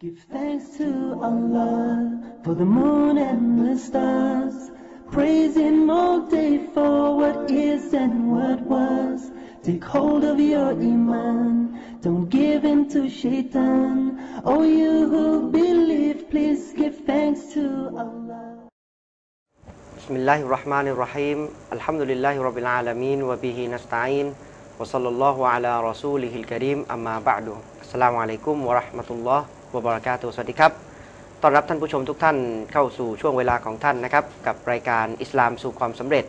Give thanks to Allah for the moon and the stars. Praise Him all day for what is and what was. Take hold of your Iman. Don't give in to Shaitan. Oh, you who believe, please give thanks to Allah. بسم الله الرحمن الرحيم الحمد لله رب العالمين وبه نستعين وصلى الله على رسوله الكريم أما بعد السلام عليكم ورحمة الله วบรากาตัวสวัสดีครับ ต้อนรับท่านผู้ชมทุกท่านเข้าสู่ช่วงเวลาของท่านนะครับ กับรายการอิสลามสู่ความสำเร็จ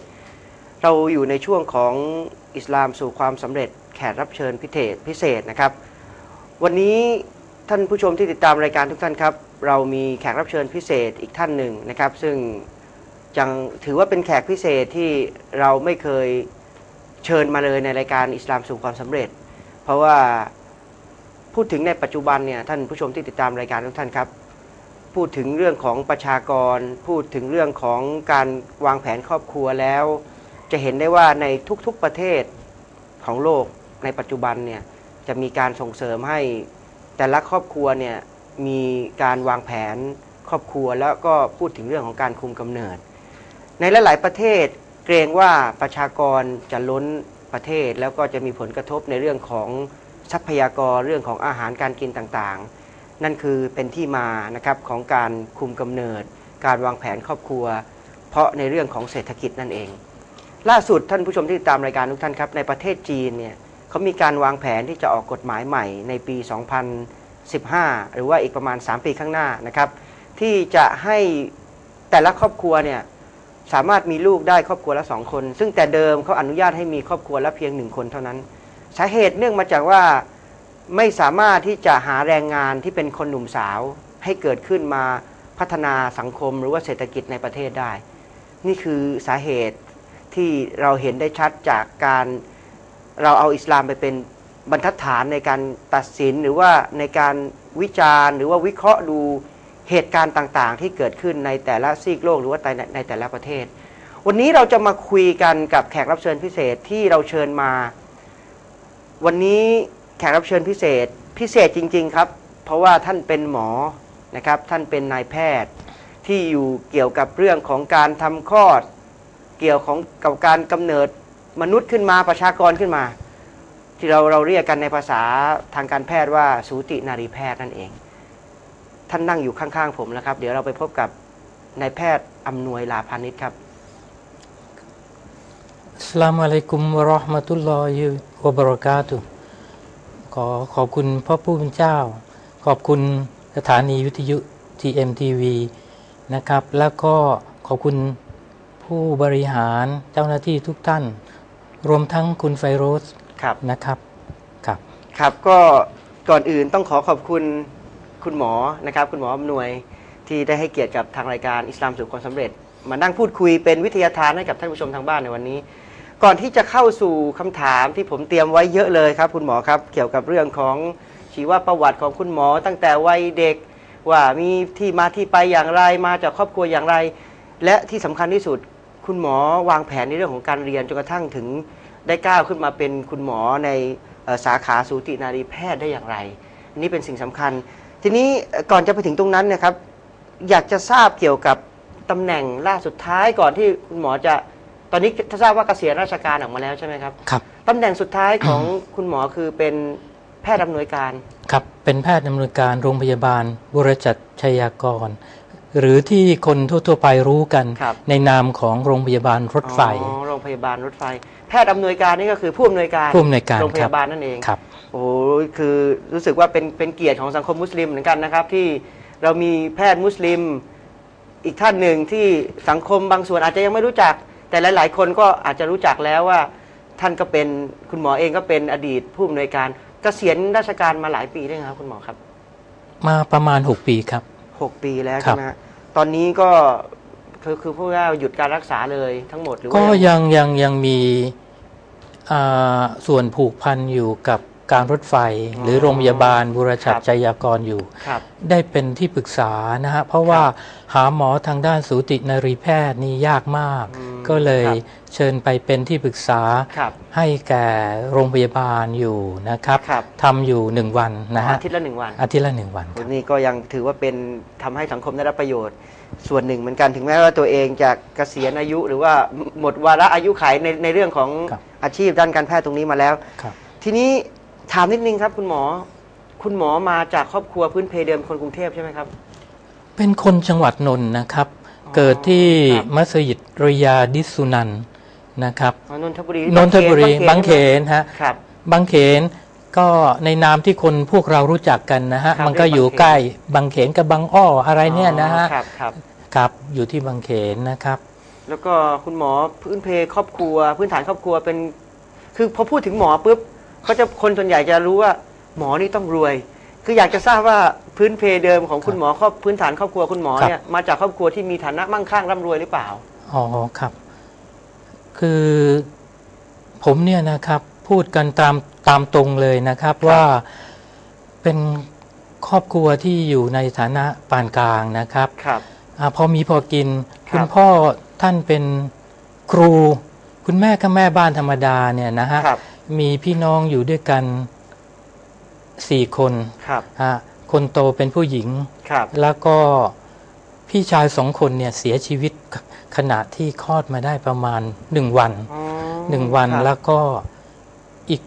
เราอยู่ในช่วงของอิสลามสู่ความสำเร็จ แขกรับเชิญพิเศษพิเศษนะครับ วันนี้ท่านผู้ชมที่ติดตามรายการทุกท่านครับ เรามีแขกรับเชิญพิเศษอีกท่านหนึ่งนะครับ ซึ่งจังถือว่าเป็นแขกพิเศษที่เราไม่เคยเชิญมาเลยในรายการอิสลามสู่ความสำเร็จ เพราะว่า พูดถึงในปัจจุบันเนี่ยท่านผู้ชมที่ติดตามรายการทุกท่านครับ พูดถึงเรื่องของประชากร พูดถึงเรื่องของการวางแผนครอบครัวแล้ว จะเห็นได้ว่าในทุกๆประเทศของโลกในปัจจุบันเนี่ยจะมีการส่งเสริมให้แต่ละครอบครัวเนี่ยมีการวางแผนครอบครัวแล้วก็พูดถึงเรื่องของการคุมกำเนิด ในหลาย ๆ ประเทศเกรงว่าประชากรจะล้นประเทศแล้วก็จะมีผลกระทบในเรื่องของ ทรัพยากรเรื่องของอาหารการกินต่างๆ นั่นคือเป็นที่มานะครับของการคุมกำเนิด การวางแผนครอบครัว เพราะในเรื่องของเศรษฐกิจนั่นเอง ล่าสุดท่านผู้ชมที่ติดตามรายการทุกท่านครับ ในประเทศจีนเนี่ยเขามีการวางแผนที่จะออกกฎหมายใหม่ในปี 2015 หรือว่าอีกประมาณ 3 ปีข้างหน้านะครับ ที่จะให้แต่ละครอบครัวเนี่ยสามารถมีลูกได้ครอบครัวละสองคน ซึ่งแต่เดิมเขาอนุญาตให้มีครอบครัวละเพียงหนึ่งคนเท่านั้น สาเหตุเนื่องมาจากว่าไม่สามารถที่จะหาแรงงานที่เป็นคนหนุ่มสาวให้เกิดขึ้นมาพัฒนาสังคมหรือว่าเศรษฐกิจในประเทศได้ นี่คือสาเหตุที่เราเห็นได้ชัดจากการเราเอาอิสลามไปเป็นบรรทัดฐานในการตัดสินหรือว่าในการวิจารณ์ หรือว่าวิเคราะห์ดูเหตุการณ์ต่างๆ ที่เกิดขึ้นในแต่ละซีกโลกหรือว่าในในแต่ละประเทศ วันนี้เราจะมาคุยกันกับแขกรับเชิญพิเศษที่เราเชิญมา วันนี้แขกรับเชิญพิเศษพิเศษจริง ๆ ครับ เพราะว่าท่านเป็นหมอนะครับ ท่านเป็นนายแพทย์ที่อยู่เกี่ยวกับเรื่องของการทำคลอด เกี่ยวของกับการกำเนิดมนุษย์ขึ้นมาประชากรขึ้นมา ที่เราเราเรียกกันในภาษาทางการแพทย์ว่าสูตินารีแพทย์นั่นเอง ท่านนั่งอยู่ข้างๆผมแล้วครับ เดี๋ยวเราไปพบกับนายแพทย์อำนวยลาพานิชครับ สสลามุอะลัยกุมวะเราะห์มะตุลลอฮิวะบะเราะกาตุฮ์ขอขอบคุณพระผู้เป็นเจ้า ขอบคุณสถานีวิทยุ TMTV นะครับ แล้วก็ขอบคุณผู้บริหารเจ้าหน้าที่ทุกท่าน รวมทั้งคุณไฟโรสครับนะครับครับ ครับก็ก่อนอื่นต้องขอขอบคุณคุณหมอนะครับ คุณหมออำนวยที่ได้ให้เกียรติกับทางรายการอิสลามสู่ความสำเร็จ มานั่งพูดคุยเป็นวิทยาทานให้กับท่านผู้ชมทางบ้านในวันนี้ ก่อนที่จะเข้าสู่คำถามที่ผมเตรียมไว้เยอะเลยครับ คุณหมอครับ เกี่ยวกับเรื่องของชีวประวัติของคุณหมอ ตั้งแต่วัยเด็กว่ามีที่มาที่ไปอย่างไรมาจากครอบครัวอย่างไร และที่สำคัญที่สุดคุณหมอวางแผนในเรื่องของการเรียนจนกระทั่งถึงได้ก้าวขึ้นมาเป็นคุณหมอในสาขาสูตินารีแพทย์ได้อย่างไรนนี้เป็นสิ่งสำคัญ ทีนี้ก่อนจะไปถึงตรงนั้นนะครับ อยากจะทราบเกี่ยวกับ ตำแหน่งล่าสุดท้ายก่อนที่คุณหมอจะตอนนี้ถ้าทราบว่าเกษียณราชการออกมาแล้วใช่ไหมครับครับตำแหน่งสุดท้ายของคุณหมอคือเป็นแพทย์อำนวยการครับเป็นแพทย์ดำเนินการโรงพยาบาลบุรจัดชัยากร หรือที่คนทั่วๆไปรู้กันครับในนามของโรงพยาบาลรถไฟอ๋อโรงพยาบาลรถไฟ แพทย์อำนวยการนี่ก็คือผู้อำนวยการผู้อำนวยการโรงพครับยาบาลนั่นเองครับโอ้โหคือรู้สึกว่าเป็นเป็นเกียรติของสังคมมุสลิมเหมือนกันนะครับที่เรามีแพทย์มุสลิม อีกท่านหนึ่งที่สังคมบางส่วนอาจจะยังไม่รู้จัก แต่หลาย ๆ คนก็อาจจะรู้จักแล้วว่า ท่านก็เป็นคุณหมอเองก็เป็นอดีตผู้อำนวยการเกษียณราชการมาหลายปีแล้วครับคุณหมอครับ มาประมาณ 6 ปีครับหกปีแล้วครัใช่บไหมฮะตอนนี้ก็คือคือพูดง่ายๆว่าหยุดการรักษาเลยทั้งหมดหรือว่าก็ยังยังยังมีอ่าส่วนผูกพันอยู่กับ การรถไฟ หรือโรงพยาบาลบุรชัดชัยากรอยู่ครับได้เป็นที่ปรึกษานะฮะเพราะว่าหาหมอทางด้านสูตินรีแพทย์นี่ยากมากอืมก็ก็เลยครับเชิญไปเป็นที่ปรึกษาครับให้แก่โรงพยาบาลอยู่นะครับครับทำอยู่หนึ่งวันนะฮะอาทิตย์ละหนึ่งวันอาทิตย์ละหนึ่งวันควัรับนนี้ก็ยังถือว่าเป็นทำให้สังคมได้รับประโยชน์ส่วนหนึ่งเหมือนกันถึงแม้ว่าตัวเองจะเกษียณอายุ หรือว่าหมดวาระอายุขัยในในเรื่องของครับอาชีพด้านการแพทย์ตรงนี้มาแล้วครับทีนี้ ถามนิดนึงครับ คุณหมอ คุณหมอมาจากครอบครัวพื้นเพเดิมคนกรุงเทพใช่ไหมครับ เป็นคนจังหวัดนนท์นะครับ เกิดที่ครับมัสยิดริยาดิสุนันท์นะครับอ๋อนนทบุรีนนทบุรีบางเขใช่นไหมฮะครับบางเขนก็ในนามที่คนพวกเรารู้จักกันนะฮะครับมันก็อยู่เรียกบางเขนใกล้บางเขนกับบางอ้ออะไรเนี่ยนะฮะอ๋อครับครับครับอยู่ที่บางเขนนะครับ แล้วก็คุณหมอพื้นเพครอบครัว พื้นฐานครอบครัวเป็น คือพอพูดถึงหมอปุ๊บ เขาจะคนส่วนใหญ่จะรู้ว่า หมอนี่ต้องรวย คืออยากจะทราบว่าพื้นเพเดิมของคุณหมอครอบพื้นฐานครอบครัวคุณหมอครับเนี่ยมาจากครอบครัวที่มีฐานะมั่งคั่งร่ำรวยหรือเปล่าอ๋อครับ คือผมเนี่ยนะครับพูดกันตามตามตรงเลยนะครับครับว่าเป็นครอบครัวที่อยู่ในฐานะปานกลางนะครับครับอาพอมีพอกินครับคุณพ่อท่านเป็นครู คุณแม่ก็แม่บ้านธรรมดาเนี่ยนะฮะครับ มีพี่น้องอยู่ด้วยกันสี่คนครับฮะคนโตเป็นผู้หญิงครับ แล้วก็พี่ชายสองคนเนี่ยเสียชีวิตขขณะที่คลอดมาได้ประมาณหนึ่งวันอ๋อหนึ่งวันครับแล้วก็อีก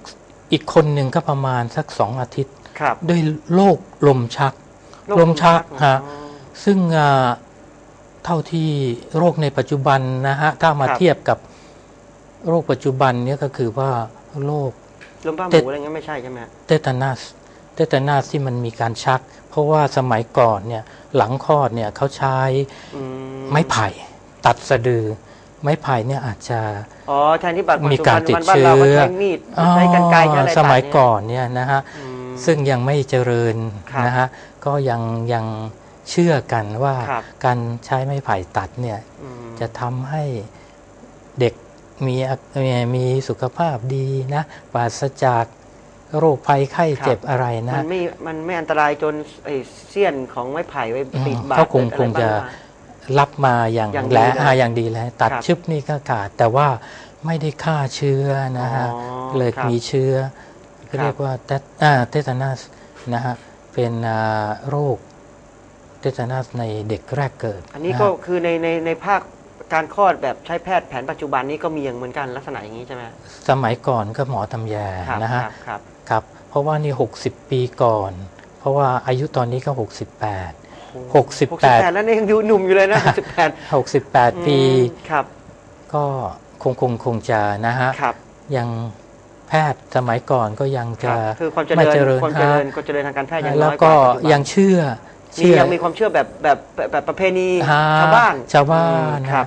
อีกคนหนึ่งก็ประมาณสักสองอาทิตย์ครับด้วยโรคลมชักโรคลมชักอ๋อฮะซึ่งอ่าเท่าที่โรคในปัจจุบันนะฮะถ้ามาครับเทียบกับโรคปัจจุบันเนี่ยก็คือว่า โรคลมบ้าหเต็ดมูอะไรเงี้ยไม่ใช่ใช่ไหมฮะเตตานัสเตตานัสที่มันมีการชัก เพราะว่าสมัยก่อนเนี่ยหลังคลอดเนี่ยเขาใช้อืไม้ไผ่ ตัดสะดือ ไม้ไผ่เนี่ยอาจจะอ๋อแทนที่บัตรมีการติดบ้านเราก็เชื้อใช้มีดใช้กันไกรใช้อะไรสมัยตัดเก่อนเนี่ยนะฮะอืมซึ่งยังไม่เจริญครับนะฮะก็ยังยังเชื่อกันว่าครับการใช้ไม้ไผ่ตัดเนี่ยอืมจะทำให้เด็ก มีอามีมีสุขภาพดีนะปราศจากโรคภัยไข้เจ็บอะไรนะ มันไม่ มันไม่อันตรายจนไอ้เสี้ยนของไม้ไผ่ไว้อืมติดบาดเขาคงติดอคไรงบ้าจะมารับมาอย่างอย่างดีและเลยอ่าอย่างดีแล้ว ตัดครับชึบนี่ก็ขาด แต่ว่าไม่ได้ฆ่าเชื้อนะฮะอ๋อเลยครับมีเชื้อครัก็บเรียกว่าเตตอ่าเตตานัสนะฮะเป็นอ่าโรคเตตานัสในเด็กแรกเกิด อันนี้ะฮะก็คือในในในภาค การคลอดแบบใช้แพทย์แผนปัจจุบันนี้ก็มีอย่างเหมือนกันลักษณะอย่างนี้ใช่ไหมสมัยก่อนก็หมอตำแยครับนะฮะครับครับครับเพราะว่านี่ 60 ปีก่อน เพราะว่าอายุตอนนี้ก็ 68หกสิบ68แปดแล้วเนี่ยยังดูหนุ่มอยู่เลยนะหกสิบแปด68 ปีครับ ก็คงคงคงจะนะฮะครับยังแพทย์สมัยก่อนก็ยังคจะรับคือความเจไม่ริญเจริญความเจริญฮะความเจริญทางการแพทย์ยังแล้วน้อยกก็ว่าปัจจุบันยังเชื่อมี เชื่อยังมีความเชื่อแบบแบบแบบแบบประเพณีฮะชาวบ้านชาวบ้านอืมนะครับ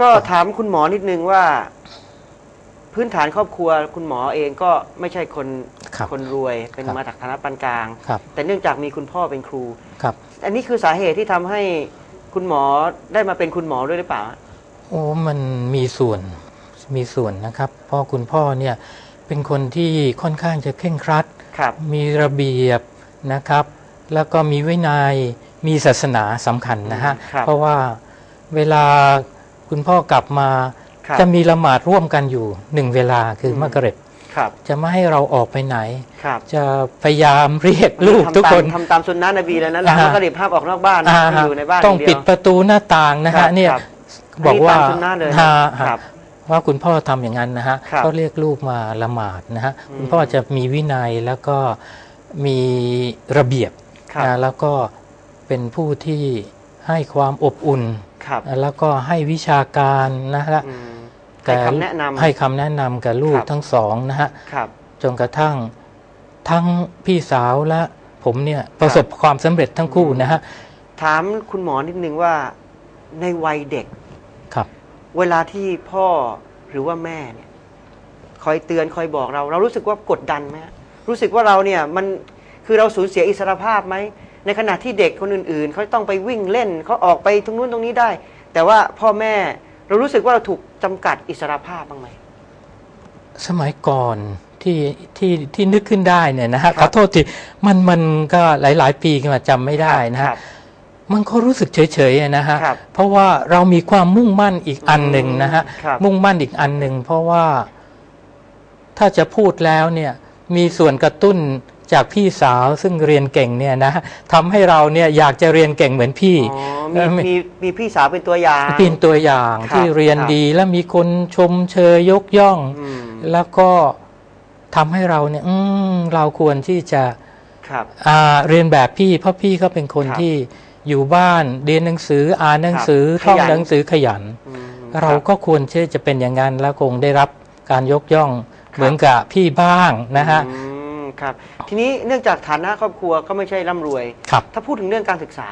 ก็ถามคุณหมอนิดนึงว่า พื้นฐานครอบครัวคุณหมอเองก็ไม่ใช่คนครับคนรวย เป็นครับ มาจากฐานะปานกลาง ครับแต่เนื่องจากมีคุณพ่อเป็นครู ครับ อันนี้คือสาเหตุที่ทำให้คุณหมอได้มาเป็นคุณหมอด้วยหรือเปล่า โอ้มันมีส่วนมีส่วนนะครับเพราะคุณพ่อเนี่ยเป็นคนที่ค่อนข้างจะเคร่งครัด ครับ มีระเบียบนะครับ แล้วก็มีวินัยมีศาสนาสำคัญนะฮะครับเพราะว่าเวลาคุณพ่อกลับมาครับจะมีละหมาดร่วมกันอยู่หนึ่งเวลาคืออมมักริบครับจะไม่ให้เราออกไปไหนครับจะพยายามเรียกลูกทุกคนทำตามทำตามสุนนะนบีเลยนะหลังอ่าฮะมักริบห้ามออกนอกบ้านนะอ่าให้ฮะอยู่ในบ้านต้องย่าปิดเยวประตูหน้าต่างนะครัฮะบเนี่ยครับบอกว่าอันนี้ตามสุนนะเลยฮะครัฮะบว่าคุณพ่อทำอย่างนั้นนะฮะครับก็เรียกลูกมาละหมาดนะฮะอืมคุณพ่อจะมีวินัยแล้วก็มีระเบียบครับ นะแล้วก็เป็นผู้ที่ให้ความอบอุ่นครับแล้วก็ให้วิชาการนะฮะอืมให้คำแนะนำให้คำแนะนำกับลูกครับทั้งสองนะฮะครับจนกระทั่งทั้งพี่สาวและผมเนี่ยประสบความสำเร็จทั้งคู่นะฮะถามคุณหมอนิดนึงว่าในวัยเด็กครับ เวลาที่พ่อหรือว่าแม่เนี่ย คอยเตือนคอยบอกเรา เรารู้สึกว่ากดดันไหมฮะรู้สึกว่าเราเนี่ยมัน คือเราสูญเสียอิสรภาพไหม ในขณะที่เด็กคนอื่น ๆ เขาต้องไปวิ่งเล่นเขาออกไปตรงนู้นตรงนี้ได้ แต่ว่าพ่อแม่เรารู้สึกว่าเราถูกจำกัดอิสรภาพบ้างไหม สมัยก่อนที่ที่ที่นึกขึ้นได้เนี่ยนะฮะครับขอโทษทีมันมันก็หลาย ๆ ปีมาจำไม่ได้นะคฮะรับมันก็รู้สึกเฉยๆอะนะฮะครับเพราะว่าเรามีความมุ่งมั่นอีกอันหนึ่งนะฮะครับมุ่งมั่นอีกอันหนึ่งเพราะว่าถ้าจะพูดแล้วเนี่ยมีส่วนกระตุ้น จากพี่สาวซึ่งเรียนเก่งเนี่ยนะทำให้เราเนี่ยอยากจะเรียนเก่งเหมือนพี่อ๋อเอ่อมีมีมีพี่สาวเป็นตัวอย่างเป็นตัวอย่างครับที่เรียนครับ ดีและมีคนชมเชยยกย่อง อืมแล้วก็ทำให้เราเนี่ยอืมเราควรที่จะครับ อ่าเรียนแบบพี่ เพราะพี่เขาเป็นคนครับที่อยู่บ้านเรียนหนังสืออ่านหนังสือครับท่องขยัน หนังสือขยัน อืมเราคบ ก็ควรที่จะเป็นอย่างนั้นแล้วคงได้รับการยกย่องครับเหมือนกับพี่บ้างนะฮะอืม ครับ ทีนี้เนื่องจากฐานะครอบครัวก็ไม่ใช่ร่ำรวย ครับ ถ้าพูดถึงเรื่องการศึกษา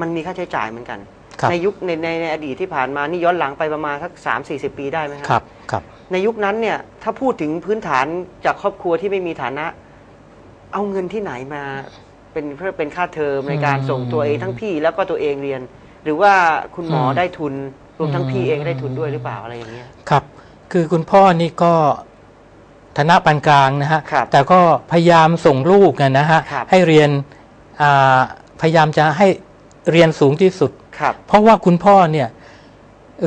มันมีค่าใช้จ่ายเหมือนกันครับในยุคในในในอดีตที่ผ่านมานี่ย้อนหลังไปประมาณสักสามสี่สิบปีได้ไหมคครัรับ ครับ ในยุคนั้นเนี่ยถ้าพูดถึงพื้นฐานจากครอบครัวที่ไม่มีฐานะ เอาเงินที่ไหนมาเป็นเพื่อเป็นค่าเทอมในการส่งตัวเองทั้งพี่แล้วก็ตัวเองเรียน หรือว่าคุณหมอได้ทุนรวมทั้งพี่เองได้ทุนด้วยหรือเปล่าอะไรอย่างเงี้ย ครับ คือคุณพ่อนี่ก็ ฐานะปานกลางนะฮะ ครับแต่ก็พยายามส่งลูกนะนะฮะ ครับ ให้เรียนอ่าพยายามจะให้เรียนสูงที่สุด ครับ เพราะว่าคุณพ่อเนี่ย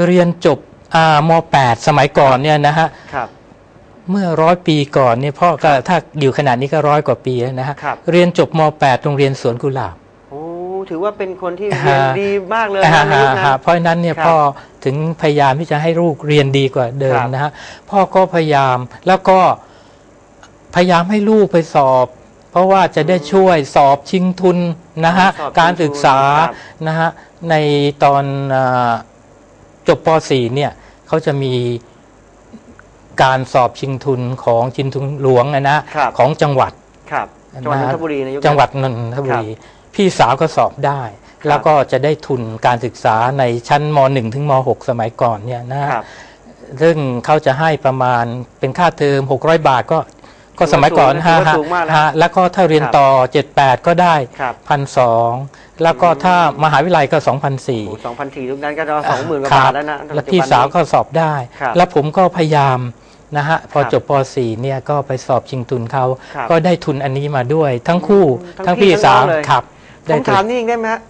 เรียนจบอ่าม8สมัยก่อนเนี่ยนะฮะ ครับ เมื่อร้อยปีก่อนเนี่ยพ่อก็ถ้าอยู่ขนาดนี้ก็ร้อยกว่าปีแล้วนะฮะ ครับ เรียนจบม 8 โรงเรียนสวนกุหลาบโอ้ ถือว่าเป็นคนที่เรียนฮะดีมากเลยนะในยุคนั้นฮะเพราะฉะนั้นเนี่ยครับพ่อถึงพยายามที่จะให้ลูกเรียนดีกว่าเดิมครับนะฮะพ่อก็พยายามแล้วก็พยายามให้ลูกไปสอบ เพราะว่าจะได้ช่วยสอบชิงทุนนะฮะสอบการศึกษาครับนะฮะในตอนอ่าจบป .4 เนี่ยเขาจะมีการสอบชิงทุนของชิงทุนหลวงนะนะครับของจังหวัดครับจังหวัดนนทบุรีในยุคนั้นจังหวัดนนทบุรี พี่สาวก็สอบได้ แล้วก็จะได้ทุนการศึกษาในชั้นม .1 ถึงม .6 สมัยก่อนเนี่ยนะฮะครับซึ่งเขาจะให้ประมาณเป็นค่าเทอม 600 บาทก็ก็สมัยก่อนถือฮะว่าฮะสูงมากนะฮะแล้วก็ถ้าเรียนครับต่อ 78 ก็ได้ครับพันสองแล้วก็ถ้ามหาวิทยาลัยก็2,400สองพันสี่ยุคนั้นก็จะสองหมื่นกว่าครับาทแล้วนะแล้วพี่สาวก็สอบได้ครับแล้วผมก็พยายามนะฮะพอครับจบป .4 เนี่ยก็ไปสอบชิงทุนเขาครับก็ได้ทุนอันนี้มาด้วย ทั้งคู่ทั้ทั้งงพี่พี่ทั้งสาวน้องเลยครับ ผได้มทุถามนนี่เองได้ไหมฮะ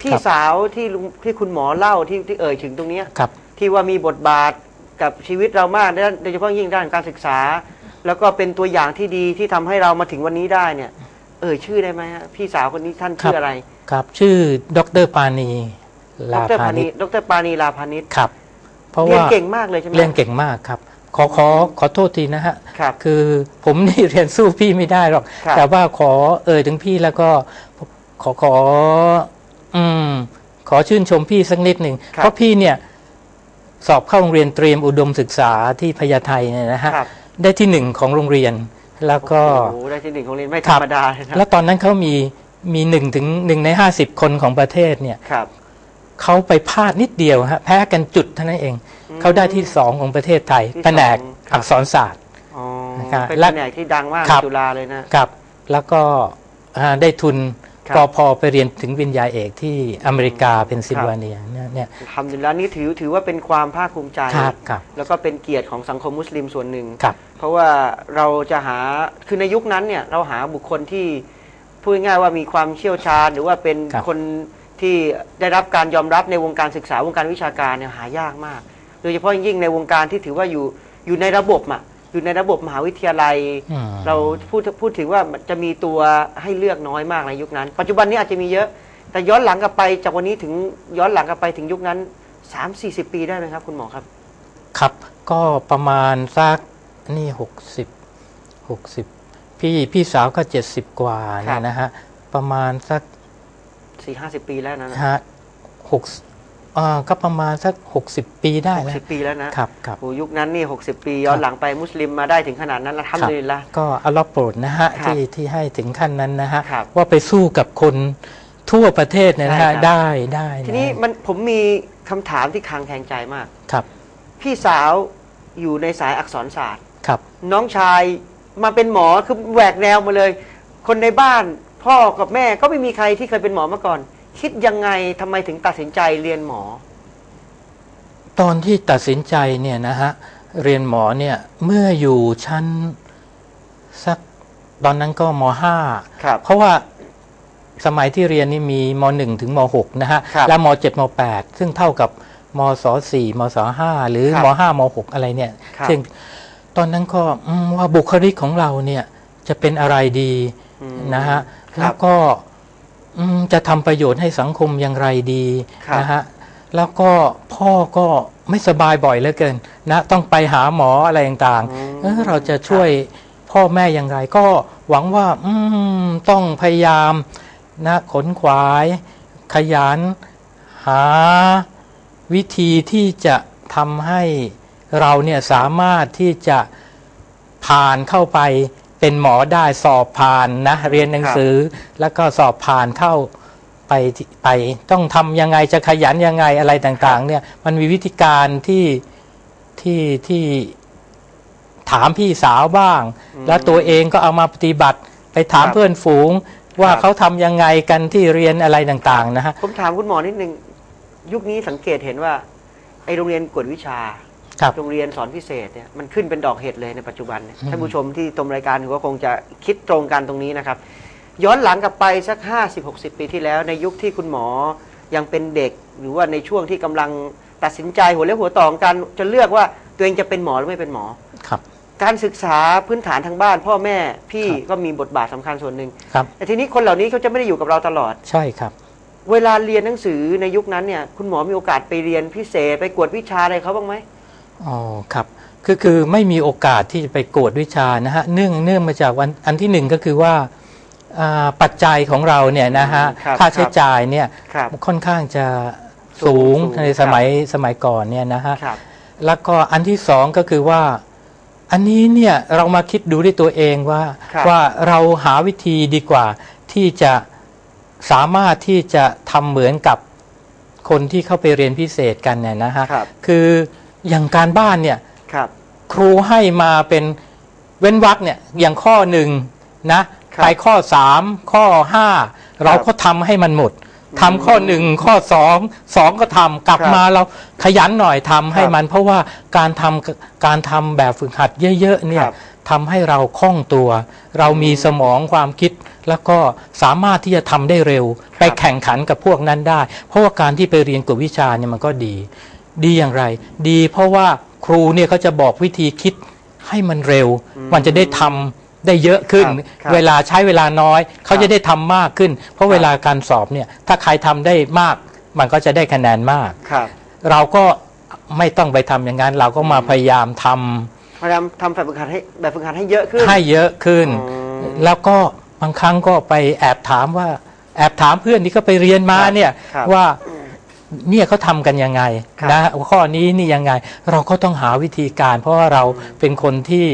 พี่ครับสาวที่ลุงที่คุณหมอเล่าที่ที่เอ่ยถึงตรงเนี้ยครับ ที่ว่ามีบทบาทกับชีวิตเรามากด้านโดยเฉพาะยิ่งด้านการศึกษา แล้วก็เป็นตัวอย่างที่ดีที่ทำให้เรามาถึงวันนี้ได้เนี่ย เอ่ยชื่อได้ไหมฮะพี่สาวคนนี้ท่านชื่ออะไรครับ ชื่อดรปานีดลารพาพานินิชชดรปานีลาพานิชครับ เพราะเรียนว่าเก่งมากเลยใช่ไหมเรียนเก่งมากครับ ขอขอขอโทษทีนะฮะ ครับ คือผมนี่ เรียนสู้พี่ไม่ได้หรอก ครับแต่ว่าขอเอ่ยถึงพี่แล้วก็ ขอขอ อืม ขอชื่นชมพี่สักนิดหนึ่งครับเพราะพี่เนี่ย สอบเข้าโรงเรียนเตรียมอุดมศึกษาที่พญาไทเนี่ยนะฮะครับได้ที่หนึ่งของโรงเรียน แล้วก็โอ้โหได้ที่หนึ่งของเรียนไม่คธรัรบรมดาเลยนะแล้วตอนนั้นเขามีมีหนึ่งถึงหนึ่งในห้าสิบคนของประเทศเนี่ยครับเขาไปพลาดนิดเดียวฮะแพ้กันจุดเท่านั้นเองอืมเขาได้ที่สองของประเทศไทยที่แผนกสองครับอักษรศาสตร์อ๋อนะครับเป็นและแผนกที่ดังมากครับในจุฬาเลยนะครับ แล้วก็อ่าได้ทุนครับ กพไปเรียนถึงวิญญาเอกที่อเมริกาเพนซิลเวเนียเนี่ยเนี่ยทำอยู่แล้วนี่ถือถือว่าเป็นความภาคภูมิใจครับครับแล้วก็เป็นเกียรติของสังคมมุสลิมส่วนหนึ่งครับเพราะว่าเราจะหาคือในยุคนั้นเนี่ยเราหาบุคคลที่พูดง่ายๆว่ามีความเชี่ยวชาญ หรือว่าเป็นครับคนที่ได้รับการยอมรับในวงการศึกษาวงการวิชาการเนี่ยหายากมาก โดยเฉพาะยิ่งในวงการที่ถือว่าอยู่อยู่ในระบบอะ อยู่ในระบบมหาวิทยาลัย อืม เราพูดพูดถึงว่ามันจะมีตัวให้เลือกน้อยมากในยุคนั้น ปัจจุบันนี้อาจจะมีเยอะ แต่ย้อนหลังกลับไปจากวันนี้ถึงย้อนหลังกลับไปถึงยุคนั้น 3 4 0 ปีได้ไหมครับ คุณหมอครับ ครับ ก็ประมาณสักนี่หกสิบหกสิบพี่พี่สาวก็เจ็ดสิบกว่าครัเนี่ยบ นะฮะ ประมาณสัก4 5 0 ปีแล้วนะฮะหก อ่าก็ประมาณสักหกสิบปีได้หกแล้วสิบปีแล้วนะครับครับโอ้ยุคนั้นนี่ 60 ปีย้อนหลังไปมุสลิมมาได้ถึงขนาดนั้นละครัทำเลยละก็อัลลอฮ์โปรดนะฮะครับที่ที่ให้ถึงขั้นนั้นนะฮะครับว่าไปสู้กับคนทั่วประเทศเนี่ยนะใช่ครัฮะบได้ได้ะทีนี้มันผมมีคำถามที่คลางแทงใจมากครับ พี่สาวอยู่ในสายอักษรศาสตร์ครับ น้องชายมาเป็นหมอคือแหวกแนวมาเลย คนในบ้านพ่อกับแม่ก็ไม่มีใครที่เคยเป็นหมอมาก่อน คิดยังไงทำไมถึงตัดสินใจเรียนหมอ ตอนที่ตัดสินใจเนี่ยนะฮะเรียนหมอเนี่ยเมื่ออยู่ชั้นสักตอนนั้นก็มห้าครับเพราะว่าสมัยที่เรียนนี่มีม .1 ถึงม .6 นะฮะครับและม .7 ม .8 ซึ่งเท่ากับมศ4มศ5หรือครับม .5 ม .6 อะไรเนี่ยครับซึ่งตอนนั้นก็อืมว่าบุคลิกของเราเนี่ยจะเป็นอะไรดีอืมนะฮะครับแล้วก็อืม จะทำประโยชน์ให้สังคมอย่างไรดีครับนะฮะแล้วก็พ่อก็ไม่สบายบ่อยเหลือเกินนะต้องไปหาหมออะไรต่างอืมๆเออเราจะช่วยพ่อแม่อย่างไร ก็หวังว่าอืมต้องพยายามนะขนขวาย ขยันหาวิธีที่จะทำให้เราเนี่ยสามารถที่จะผ่านเข้าไป เป็นหมอได้สอบผ่านนะเรียนหนังสือ แล้วก็สอบผ่านเข้าไปที่ไปต้องทำยังไงจะขยันยังไงอะไรต่าง ๆ เนี่ย มันมีวิธีการที่ที่ที่ถามพี่สาวบ้าง แล้วตัวเองก็เอามาปฏิบัติ ไปถามครับเพื่อนฝูง ว่าครับเขาทำยังไงกันที่เรียนอะไรต่าง ๆ นะฮะผมถามคุณหมอนิดนึงยุคนี้สังเกตเห็นว่าไอโรงเรียนกวดวิชาครับ โรงเรียนสอนพิเศษเนี่ยมันขึ้นเป็นดอกเห็ดเลยในปัจจุบันเนี่ยอืมท่านผู้ชมที่ชมรายการก็คงจะคิดตรงกันตรงนี้นะครับ ย้อนหลังกลับไปสัก 50 60 ปีที่แล้ว ในยุคที่คุณหมอยังเป็นเด็ก หรือว่าในช่วงที่กำลังตัดสินใจหัวเลี้ยวหัวต่อของการจะเลือกว่าตัวเองจะเป็นหมอหรือไม่เป็นหมอครับ การศึกษาพื้นฐานทางบ้าน พ่อแม่พี่ครับก็มีบทบาทสำคัญส่วนหนึ่งครับแต่ทีนี้คนเหล่านี้เขาจะไม่ได้อยู่กับเราตลอดใช่ครับเวลาเรียนหนังสือในยุคนั้นเนี่ยคุณหมอมีโอกาสไปเรียนพิเศษไปกวดวิชาอะไรเขาบ้างไหม อ๋อครับคือคือไม่มีโอกาสที่จะไปกวดวิชานะฮะเนื่องเนื่องมาจากวันอันที่หนึ่งก็คือว่าอ่าปัจจัยของเราเนี่ยนะฮะครับค่าใช้จ่ายเนี่ยครับค่อนข้างจะสูสูงงสูงในสมัยสมัยก่อนเนี่ยนะฮะครับแล้วก็อันที่สองก็คือว่า อันนี้เนี่ยเรามาคิดดูด้วยตัวเองว่าครับว่าเราหาวิธีดีกว่าที่จะสามารถที่จะทำเหมือนกับคนที่เข้าไปเรียนพิเศษกันเนี่ยนะฮะครับคือ อย่างการบ้านเนี่ยครับ ครูให้มาเป็นเว้นวรรคเนี่ยอย่างข้อหนึ่งนะครับไปข้อสามข้อห้าเราก็ทำให้มันหมดทำข้อหนึ่งข้อสองสองก็ทำกลับครับมาเราขยันหน่อยทำให้ครับมัน เพราะว่าการทำการทำแบบฝึกหัดเยอะๆเนี่ยครับทำให้เราคล่องตัว เรามีสมองความคิดแล้วก็สามารถที่จะทำได้เร็ว ไปแข่งขันกับพวกนั้นได้ เพราะว่าการที่ไปเรียนกวดวิชาเนี่ยมันก็ดี ดีอย่างไร ดีเพราะว่าครูเนี่ยเขาจะบอกวิธีคิดให้มันเร็ว มันจะได้ทำได้เยอะขึ้นครับครับเวลาใช้เวลาน้อย เขาจะได้ทำมากขึ้น เพราะเวลาการสอบเนี่ยถ้าใครทำได้มาก มันก็จะได้คะแนนมากครับเราก็ไม่ต้องไปทำอย่างนั้น เราก็มาพยายามทำพยายามทำแบบฝึกหัดให้แบบฝึกหัดให้เยอะขึ้น ให้เยอะขึ้นอ๋อแล้วก็บางครั้งก็ไปแอบถามว่า แอบถามเพื่อนที่เขาไปเรียนมาครับเนี่ยครับว่า เนี่ยเขาทำกันยังไงครับนะข้อนี้นี่ยังไง เราก็ต้องหาวิธีการ เพราะว่าเราเป็นคนที่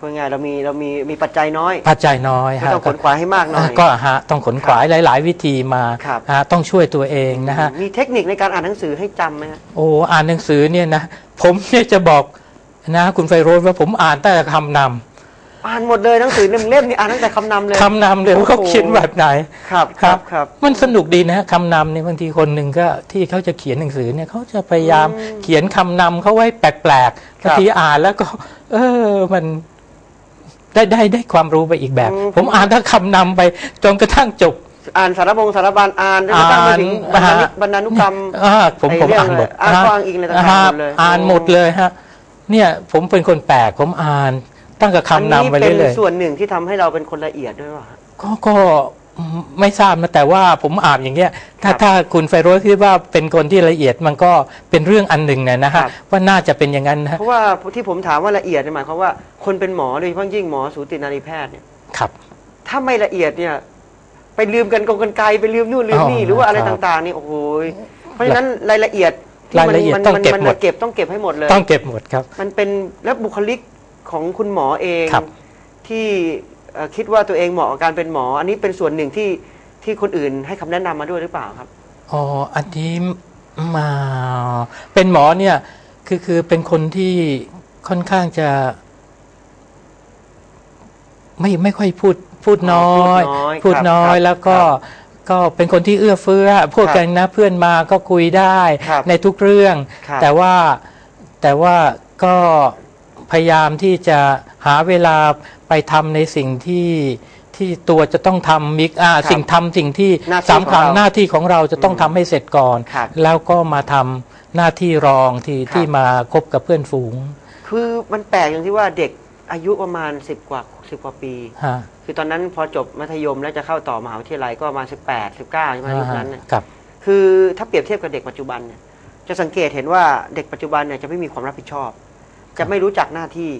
พูดง่ายๆเรามีเรามีมีปัจจัยน้อย ปัจจัยน้อยก็ฮะต้องขนขวายให้มากหน่อยก็ฮะต้องขนขวายหลาย ๆ วิธีมาครับฮะต้องช่วยตัวเองนะฮะมีเทคนิคในการอ่านหนังสือให้จำไหมฮะโอ้อ่านหนังสือเนี่ยนะผมเนี่ยจะบอกนะคุณไฟโรสว่าผมอ่านแต่คำนำ อ่านหมดเลยหนังสือหนึ่งเล่มนี่อ่านตั้งแต่คำนำเลยคำนำเลยว่าเขาโอ้โหเขียนแบบไหนครับครับครับ มันสนุกดีนะฮะคำนำเนี่ยบางทีคนหนึ่งก็ที่เขาจะเขียนหนังสือเนี่ยเขาจะพยายามอืมเขียนคำนำเขาไว้แปลกๆครับบางทีอ่านแล้วก็ เออมันได้ได้ได้ความรู้ไปอีกแบบอืมผมอ่านทั้งคำนำไปจนกระทั่งจบอ่านสารบงสารบานอ่านจนกระทั่งไปถึงบรรณานิอ่านบรรณานุกรรมอ่าผมไอ้ผมเรื่องอ่านหมดเลยอ่านข้ออ้างอิงอะไรต่างๆฮะหมดเลยอ่านหมดเลยฮะ เนี่ยผมเป็นคนแปลกผมอ่าน ตั้งแต่คำนำไปอันนี้เรื่เป็อยนส่วนหนึ่งที่ทำให้เราเป็นคนละเอียดด้วยว่ะๆก็ก็ไม่ทราบนะแต่ว่าผมอ่านอย่างเงี้ยถ้าครับถ้าคุณไฟโรสคิดว่าเป็นคนที่ละเอียดมันก็เป็นเรื่องอันหนึ่งนะนะครัฮะบว่าน่าจะเป็นอย่างนั้นนะฮะเพราะว่าที่ผมถามว่าละเอียดเนี่ยหมายความว่าคนเป็นหมอโดยเฉพาะยิ่งหมอสูตินารีแพทย์เนี่ยครับถ้าไม่ละเอียดเนี่ย ไปลืมกันกงกันไกลไปลืมนู่นลืมนี่อ๋อหรือว่าอะไรครับต่างๆนี่โอ้โหยเพราะฉะนั้นรายละเอียดที่รายละเอียดมันต้องมันเก็บมันหมดเก็บต้องเก็บให้หมดเลย ต้องเก็บหมดครับ มันเป็นแล้วบุคลิก ของคุณหมอเองครับ ที่เอ่อคิดว่าตัวเองเหมาะกับการเป็นหมอ อันนี้เป็นส่วนหนึ่งที่ที่คนอื่นให้คำแนะนำมาด้วยหรือเปล่าครับ อ๋ออันนี้มาเป็นหมอเนี่ยคือคือเป็นคนที่ค่อนข้างจะ ไม่ไม่ค่อยพูดพูดน้อย อ๋อพูพูดดน้น้ออยยครับแล้วก็ครับก็เป็นคนที่เอื้อเฟื้อพูดกันนะเพื่อนมาก็คุยได้ครับในทุกเรื่อง ครับแต่ว่าแต่ว่าก็ พยายามที่จะหาเวลาไปทำในสิ่งที่ที่ตัวจะต้องทำมิกอ่าครับสิ่งทำสิ่งที่หน้าที่สำคัญของเราหน้าที่ของเราจะต้องทำให้เสร็จก่อนครับแล้วก็มาทำหน้าที่รองที่ครับที่มาคบกับเพื่อนฝูง คือมันแปลกอย่างที่ว่าเด็กอายุประมาณ10กว่า10กว่าปีฮะคือตอนนั้นพอจบมัธยมแล้วจะเข้าต่อมหาวิทยาลัยก็ประมาณ18 19ใช่ไหมยุคนั้นเนี่ยครับ คือถ้าเปรียบเทียบกับเด็กปัจจุบันเนี่ยจะสังเกตเห็นว่าเด็กปัจจุบันเนี่ยจะไม่มีความรับผิดชอบ จะไม่รู้จักหน้าที่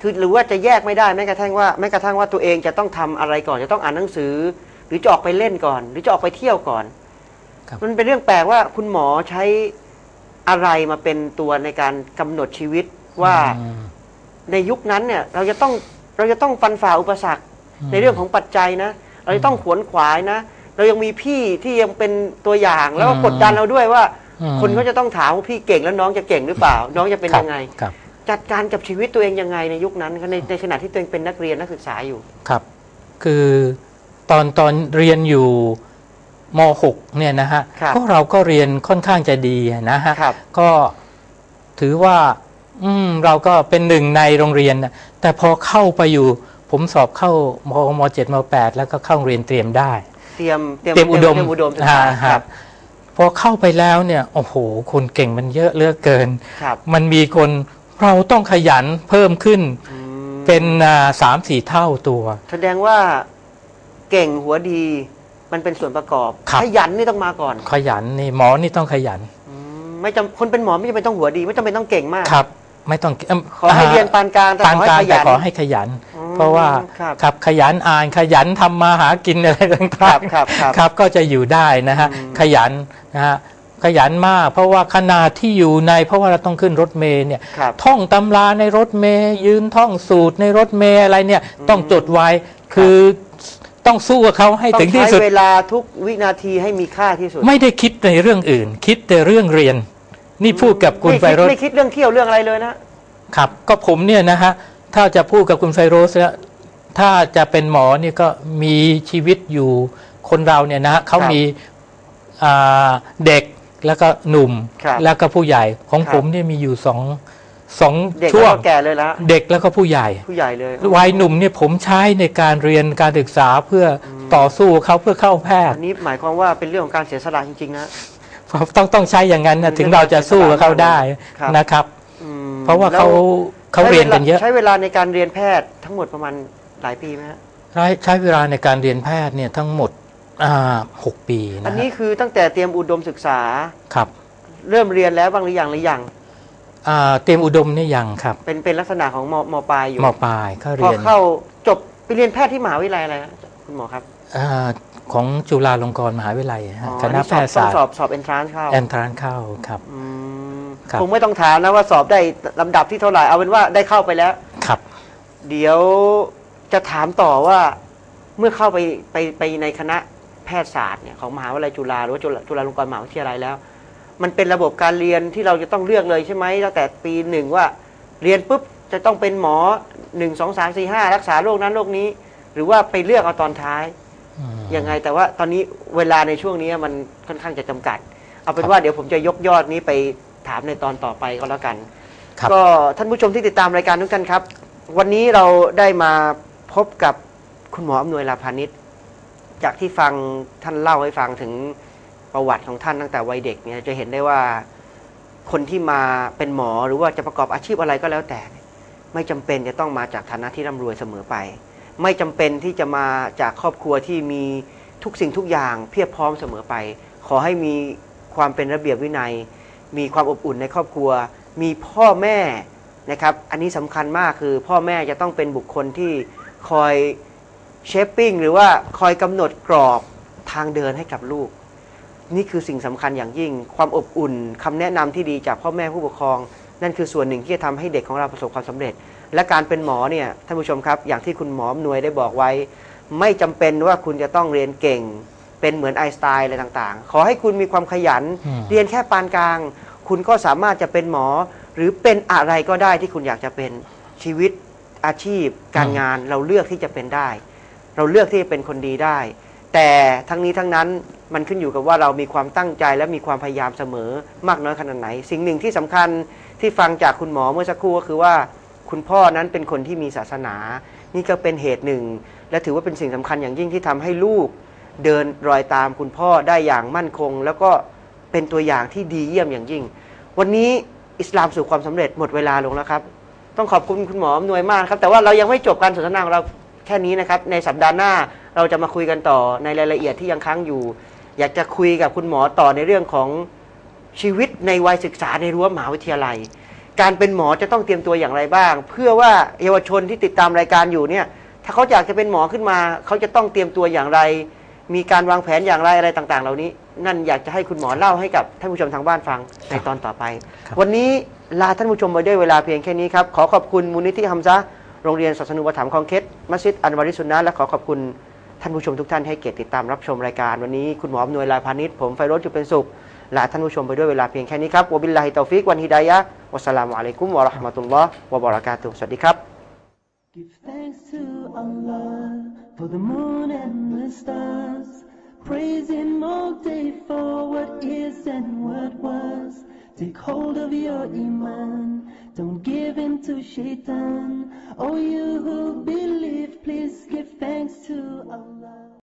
คือหรือว่าจะแยกไม่ได้แม้กระทั่งว่าแม้กระทั่งว่าตัวเองจะต้องทำอะไรก่อนจะต้องอ่านหนังสือ หรือจะออกไปเล่นก่อน หรือจะออกไปเที่ยวก่อนครับมันเป็นเรื่องแปลกว่าคุณหมอใช้อะไรมาเป็นตัวในการกำหนดชีวิตว่าอืมในยุคนั้นเนี่ย เราจะต้องเราจะต้องฟันฝ่าอุปสรรคอืมในเรื่องของปัจจัยนะ เราจะต้องขวนขวายนะ เรายังมีพี่ที่ยังเป็นตัวอย่างแล้วก็อืมกดดันเราด้วยว่าอืมคนก็จะต้องถามว่าพี่เก่งแล้วน้องจะเก่งหรือเปล่า น้องจะเป็นครับยังไงครับ จัดการกับชีวิตตัวเองยังไงในยุคนั้นในในขณะที่ตัวเองเป็นนักเรียนนักศึกษาอยู่ครับ คือตอนตอนเรียนอยู่ม .6 เนี่ยนะฮะครับพวกเราก็เรียนค่อนข้างจะดีนะฮะครับก็ถือว่าอืมเราก็เป็นหนึ่งในโรงเรียนนะแต่พอเข้าไปอยู่ ผมสอบเข้ามมเจ็ดมแปดแล้วก็เข้าโรงเรียนเตรียมได้ เตรียมเตรียมอุดมเตรียมอุดมศึกอ่าษาฮะครับพอเข้าไปแล้วเนี่ย โอ้โห คนเก่งมันเยอะเหลือกเกินครับมันมีคน เราต้องขยันเพิ่มขึ้นอืมเป็นอ่าสามสี่เท่าตัว แสดงว่าเก่งหัวดีมันเป็นส่วนประกอบครับขยันนี่ต้องมาก่อน ขยันนี่หมอนี่ต้องขยันอืมไม่จำคนเป็นหมอไม่จำเป็นต้องหัวดี ไม่จำเป็นต้องเก่งมากครับ ไม่ต้องเมขอให้เรียนปานกลางแต่ปานขอให้กลางขแต่ยันขอให้ขยันอืมเพราะว่าครับครับขยันอ่านขยันทำมาหากินอะไรต่างๆครับ ครับครับครับก็จะอยู่ได้นะฮะอืมขยันนะฮะ ขยันมาก เพราะว่าขนาดที่อยู่ใน เพราะว่าเราต้องขึ้นรถเมล์เนี่ยครับท่องตำราในรถเมล์ยืนท่องสูตรในรถเมล์อะไรเนี่ย ต้องจดไว้คือต้องสู้กับเขาให้ต้อถึงงที่ใช้สุดเวลาทุกวินาทีให้มีค่าที่สุด ไม่ได้คิดในเรื่องอื่น คิดแต่เรื่องเรียน นี่พูดกับคุณไม่ไฟคิดโรสไม่คิดเรื่องเที่ยวเรื่องอะไรเลยนะครับ ก็ผมเนี่ยนะฮะถ้าจะพูดกับคุณไฟโรสแล้วถ้าจะเป็นหมอเนี่ยก็มีชีวิตอยู่คนเราเนี่ยนะฮะเขาครับมีอ่าเด็ก แล้วก็หนุ่ม ครับแล้วก็ผู้ใหญ่ของครับ ผมเนี่ยมีอยู่สองสองเด็กช่วแล้งวก็แก่เลยละเด็กแล้วก็ผู้ใหญ่ ผู้ใหญ่เลยวัยหนุ่มเนี่ยผมใช้ในการเรียนการศึกษาเพื่ออต่อสู้เขาเพื่อเข้าแพทอัย์นนี้หมายความว่าเป็นเรื่องของการเสียสละจริงๆนะ ต้องต้องใช้อย่างนั้นนะถึงเราจะสู้กับเขาได้ครับ นะครับ อืมเพราะว่าแล้วเขาเขาเรียนกันเยอะใช้เวลาในการเรียนแพทย์ทั้งหมดประมาณหลายปีไหมฮะ ใช้ใช้เวลาในการเรียนแพทย์เนี่ยทั้งหมด อ่าหกปีอันะนฮะนี้คือตั้งแต่เตรียมอุดมศึกษา ครับเริ่มเรียนแล้วบ้างหรือยังหรือยังอ่าเตรียมอุดมเนี่ยยังครับเป็นเป็นลักษณะของมมปลายอยู่ มปลายก็พอเรียนเข้าจบไปเรียนแพทย์ที่มหาวิทยาลัยอะไรฮะคุณหมอครับอาของจุฬาลงกรณ์มหาวิทยาลัยฮะอ๋อคณะแพทยศาสตสอบร์สอบเอนทรานซ์เข้าแอนทรานเข้าครับ อืมครับ คงไม่ต้องถามนะว่าสอบได้ลำดับที่เท่าไหร่เอาเป็นว่าได้เข้าไปแล้ว ครับเดี๋ยวจะถามต่อว่าเมื่อเข้าไปไปไปในคณะ แพทยศาสตร์เนี่ยของมหาวิทยาลัยจุฬาหรือว่าจุฬาจุฬาลงกรณ์มหาวิทยาลัยแล้ว มันเป็นระบบการเรียนที่เราจะต้องเลือกเลยใช่ไหมตั้งแต่ปีหนึ่งว่าเรียนปุ๊บจะต้องเป็นหมอหนึ่งสองสามสี่ห้ารักษาโรคนั้นโรคนี้ หรือว่าไปเลือกเอาตอนท้ายอืมยังไงแต่ว่าตอนนี้เวลาในช่วงนี้มันค่อนข้างจะจำกัด เอาเป็นว่าเดี๋ยวผมจะยกยอดนี้ไปถามในตอนต่อไปก็แล้วกันครับก็ท่านผู้ชมที่ติดตามรายการทุกท่านครับ วันนี้เราได้มาพบกับคุณหมออำนวยลาพานิช จากที่ฟังท่านเล่าให้ฟังถึงประวัติของท่านตั้งแต่วัยเด็กเนี่ยจะเห็นได้ว่าคนที่มาเป็นหมอหรือว่าจะประกอบอาชีพอะไรก็แล้วแต่ ไม่จำเป็นจะต้องมาจากฐานะที่ร่ำรวยเสมอไป ไม่จำเป็นที่จะมาจากครอบครัวที่มีทุกสิ่งทุกอย่างเพียบพร้อมเสมอไป ขอให้มีความเป็นระเบียบวินัย มีความอบอุ่นในครอบครัว มีพ่อแม่นะครับ อันนี้สำคัญมากคือพ่อแม่จะต้องเป็นบุคคลที่คอย เชฟปิ้งหรือว่าคอยกำหนดกรอบทางเดินให้กับลูก นี่คือสิ่งสำคัญอย่างยิ่ง ความอบอุ่นคำแนะนำที่ดีจากพ่อแม่ผู้ปกครอง นั่นคือส่วนหนึ่งที่จะทำให้เด็กของเราประสบความสำเร็จ และการเป็นหมอเนี่ยท่านผู้ชมครับอย่างที่คุณหมออำนวยได้บอกไว้ ไม่จำเป็นว่าคุณจะต้องเรียนเก่ง เป็นเหมือนไอน์สไตน์อะไรต่างๆ ขอให้คุณมีความขยันอืมเรียนแค่ปานกลาง คุณก็สามารถจะเป็นหมอ หรือเป็นอะไรก็ได้ที่คุณอยากจะเป็นชีวิตอาชีพ การงานเราเลือกที่จะเป็นได้ เราเลือกที่จะเป็นคนดีได้ แต่ทั้งนี้ทั้งนั้นมันขึ้นอยู่กับว่าเรามีความตั้งใจและมีความพยายามเสมอมากน้อยขนาดไหน สิ่งหนึ่งที่สำคัญที่ฟังจากคุณหมอเมื่อสักครู่ก็คือว่า คุณพ่อนั้นเป็นคนที่มีศาสนา นี่ก็เป็นเหตุหนึ่ง และถือว่าเป็นสิ่งสำคัญอย่างยิ่งที่ทำให้ลูก เดินรอยตามคุณพ่อได้อย่างมั่นคง แล้วก็เป็นตัวอย่างที่ดีเยี่ยมอย่างยิ่ง วันนี้อิสลามสู่ความสำเร็จหมดเวลาลงแล้วครับ ต้องขอบคุณคุณหมออำนวยมากครับ แต่ว่าเรายังไม่จบการสนทนาของเรา แค่นี้นะครับ ในสัปดาห์หน้าเราจะมาคุยกันต่อในรายละเอียดที่ยังค้างอยู่ อยากจะคุยกับคุณหมอต่อในเรื่องของชีวิตในวัยศึกษาในรั้วมหาวิทยาลัย การเป็นหมอจะต้องเตรียมตัวอย่างไรบ้าง เพื่อว่าเยาวชนที่ติดตามรายการอยู่เนี่ย ถ้าเขาอยากจะเป็นหมอขึ้นมา เขาจะต้องเตรียมตัวอย่างไร มีการวางแผนอย่างไรอะไรต่าง ๆ เหล่านี้ นั่นอยากจะให้คุณหมอเล่าให้กับท่านผู้ชมทางบ้านฟังในตอนต่อไปครับวันนี้ลาท่านผู้ชมไปด้วยเวลาเพียงแค่นี้ครับขอขอบคุณมูลนิธิฮัมซะห์ โรงเรียนศาสนุปถัมภ์คลองเคสมัสยิดอันวาริสุนนะและขอขอบคุณท่านผู้ชมทุกท่านให้เกียรติติดตามรับชมรายการวันนี้คุณหมออำนวยลายพานิชผมไฟโรจน์จุเป็นสุขลาท่านผู้ชมไปด้วยเวลาเพียงแค่นี้ครับวบิลลาฮิตอฟิกวันฮิดายะวัสสลามุอะลัยกุมวะราะห์มะตุลลอฮ์วะบะเราะกาตุฮ์สวัสดีครับ Give thanks to Allah for the moon and the stars. Praise Him all day for what is and what was. Take hold of your Iman. Don't give in to Shaitan. Oh, you who believe, please give thanks to Allah.